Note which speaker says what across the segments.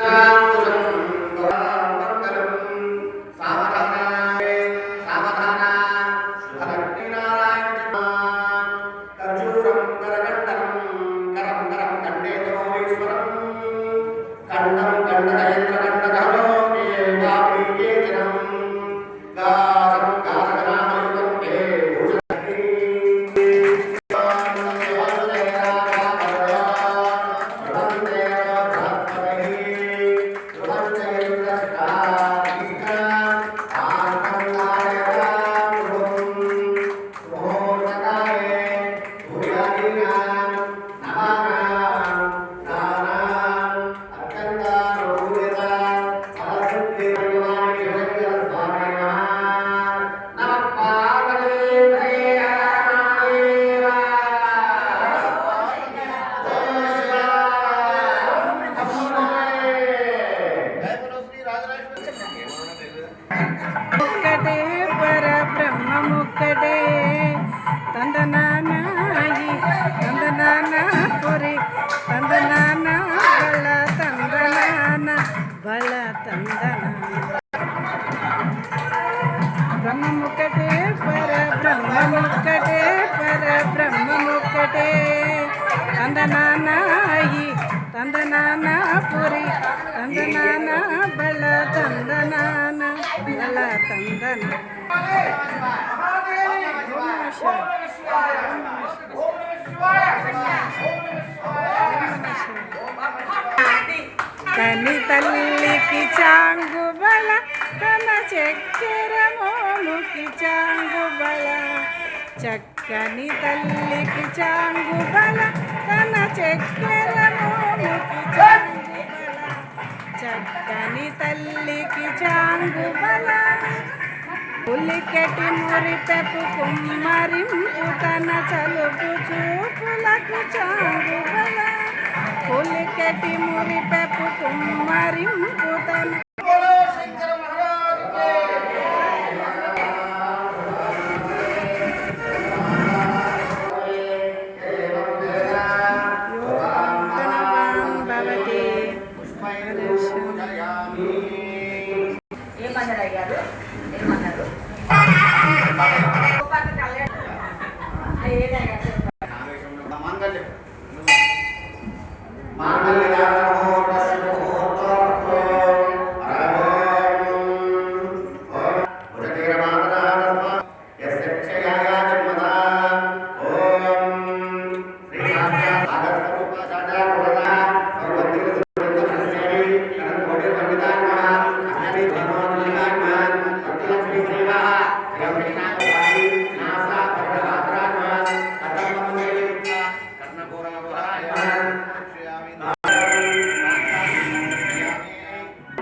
Speaker 1: Ah. मुकटे पर ब्रह्म मुकटे पर ब्रह्म मुकटे। तंदना नाही तंदना ना पुरी तंदना ना बल तंदना ना बल तंदना कनी तल्ली की चांगु बला చక్కెర మోముకి చాంగు బల చక్కని తల్లికి చాంగు బల తన చక్కెర మోముకి చాంగు బల చక్కని తల్లికి చాంగు బల పులికెటి మురిపెపు కుమ్మరింపు తన చలుపు చూపులకు చాంగు బల పులికెటి మురిపెపు కుమ్మరింపు తన
Speaker 2: ఏమన్నారు అయ్యారు ఏమన్నారు ఏదయ్యా
Speaker 3: మాంగళ్యధారణ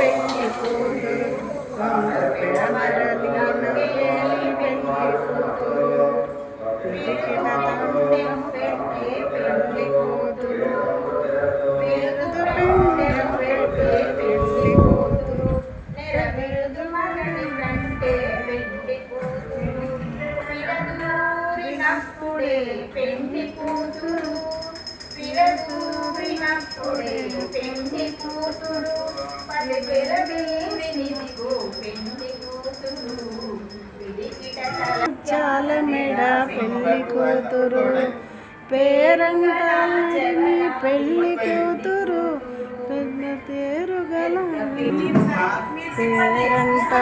Speaker 1: తలంబ్రాల కూతురు వంద పిడమరలిన పేలి పెళ్ళి కూతురు పెళ్ళి కూతురు పెళ్ళి కూతురు
Speaker 2: పెళ్ళి కూతురు పిరదు వినప్పుడే పెళ్ళి కూతురు పిరదు పెళ్ళి కూతురు పది కూతురు
Speaker 1: మెడ పెళ్ళి కూతురు పేరంటాలని పెళ్ళి కూతురు పెద్ద తేరుగల పేరంట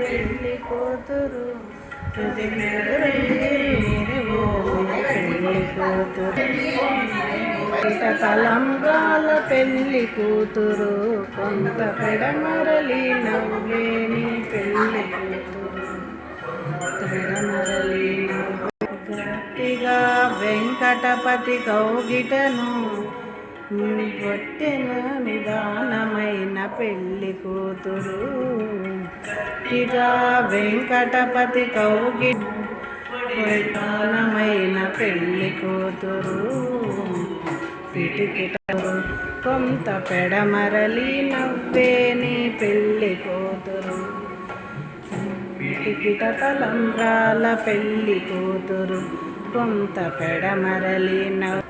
Speaker 1: పెళ్ళి కూతురు పెళ్ళి కూతురు తలంబ్రాల పెళ్ళి కూతురు. కొంత పెడమరలి నవ్వేని పెళ్ళి కూతురు. పెడమరలి గట్టిగా వెంకటపతి కౌగిటను పొట్టిన నిదానమైన పెళ్ళి కూతురు. గట్టిగా వెంకటపతి కౌగి కాలమైన పెళ్ళి కూతురు. పిటికిటరు కొంత పెడమరలి నవ్వేని పెళ్ళి కూతురు. పిటికిట తలంబ్రాల పెళ్ళి కూతురు కొంత పెడమరలి నవ్వు